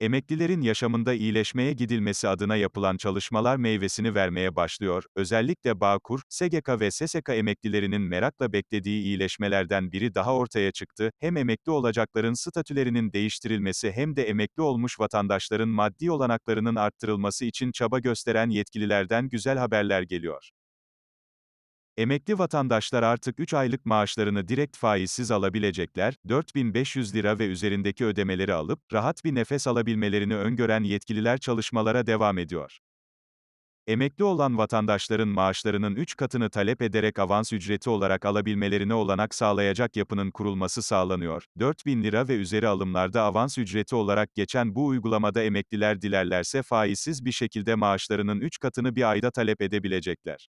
Emeklilerin yaşamında iyileşmeye gidilmesi adına yapılan çalışmalar meyvesini vermeye başlıyor. Özellikle Bağkur, SGK ve SSK emeklilerinin merakla beklediği iyileşmelerden biri daha ortaya çıktı. Hem emekli olacakların statülerinin değiştirilmesi hem de emekli olmuş vatandaşların maddi olanaklarının arttırılması için çaba gösteren yetkililerden güzel haberler geliyor. Emekli vatandaşlar artık 3 aylık maaşlarını direkt faizsiz alabilecekler, 4500 lira ve üzerindeki ödemeleri alıp, rahat bir nefes alabilmelerini öngören yetkililer çalışmalara devam ediyor. Emekli olan vatandaşların maaşlarının 3 katını talep ederek avans ücreti olarak alabilmelerine olanak sağlayacak yapının kurulması sağlanıyor. 4000 lira ve üzeri alımlarda avans ücreti olarak geçen bu uygulamada emekliler dilerlerse faizsiz bir şekilde maaşlarının 3 katını bir ayda talep edebilecekler.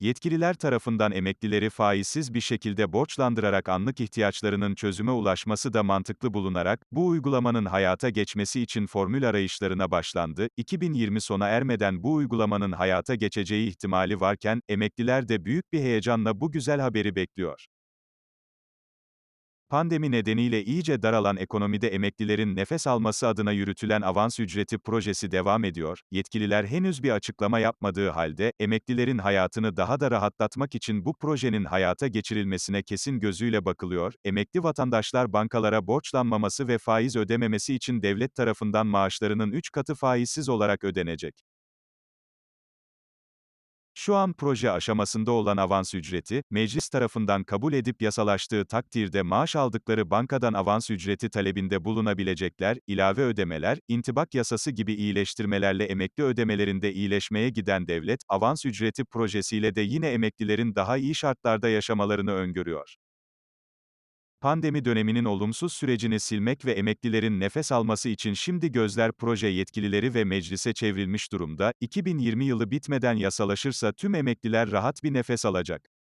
Yetkililer tarafından emeklileri faizsiz bir şekilde borçlandırarak anlık ihtiyaçlarının çözüme ulaşması da mantıklı bulunarak, bu uygulamanın hayata geçmesi için formül arayışlarına başlandı. 2020 sona ermeden bu uygulamanın hayata geçeceği ihtimali varken, emekliler de büyük bir heyecanla bu güzel haberi bekliyor. Pandemi nedeniyle iyice daralan ekonomide emeklilerin nefes alması adına yürütülen avans ücreti projesi devam ediyor. Yetkililer henüz bir açıklama yapmadığı halde, emeklilerin hayatını daha da rahatlatmak için bu projenin hayata geçirilmesine kesin gözüyle bakılıyor. Emekli vatandaşlar bankalara borçlanmaması ve faiz ödememesi için devlet tarafından maaşlarının 3 katı faizsiz olarak ödenecek. Şu an proje aşamasında olan avans ücreti, meclis tarafından kabul edip yasalaştığı takdirde maaş aldıkları bankadan avans ücreti talebinde bulunabilecekler, ilave ödemeler, intibak yasası gibi iyileştirmelerle emekli ödemelerinde iyileşmeye giden devlet, avans ücreti projesiyle de yine emeklilerin daha iyi şartlarda yaşamalarını öngörüyor. Pandemi döneminin olumsuz sürecini silmek ve emeklilerin nefes alması için şimdi gözler proje yetkilileri ve meclise çevrilmiş durumda. 2020 yılı bitmeden yasalaşırsa tüm emekliler rahat bir nefes alacak.